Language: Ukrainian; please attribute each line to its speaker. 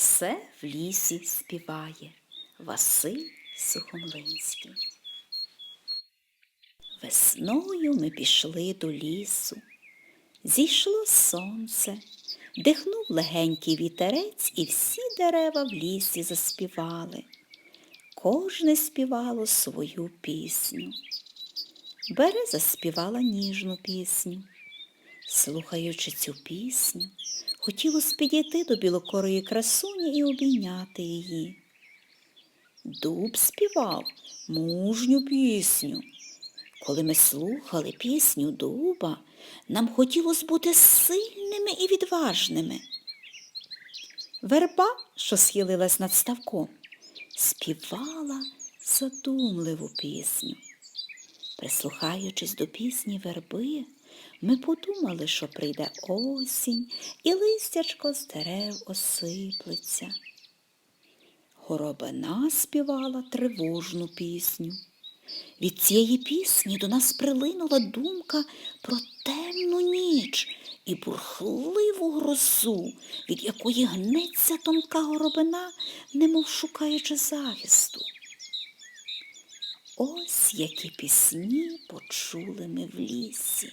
Speaker 1: Все в лісі співає Василь Сухомлинський. Весною ми пішли до лісу. Зійшло сонце, дихнув легенький вітерець, і всі дерева в лісі заспівали. Кожне співало свою пісню. Береза співала ніжну пісню. Слухаючи цю пісню, хотілося підійти до білокорої красуні і обійняти її. Дуб співав мужню пісню. Коли ми слухали пісню дуба, нам хотілося бути сильними і відважними. Верба, що схилилась над ставком, співала задумливу пісню. Прислухаючись до пісні верби, ми подумали, що прийде осінь, і листячко з дерев осиплеться. Горобина співала тривожну пісню. Від цієї пісні до нас прилинула думка про темну ніч і бурхливу грозу, від якої гнеться тонка горобина, немов шукаючи захисту. Ось які пісні почули ми в лісі.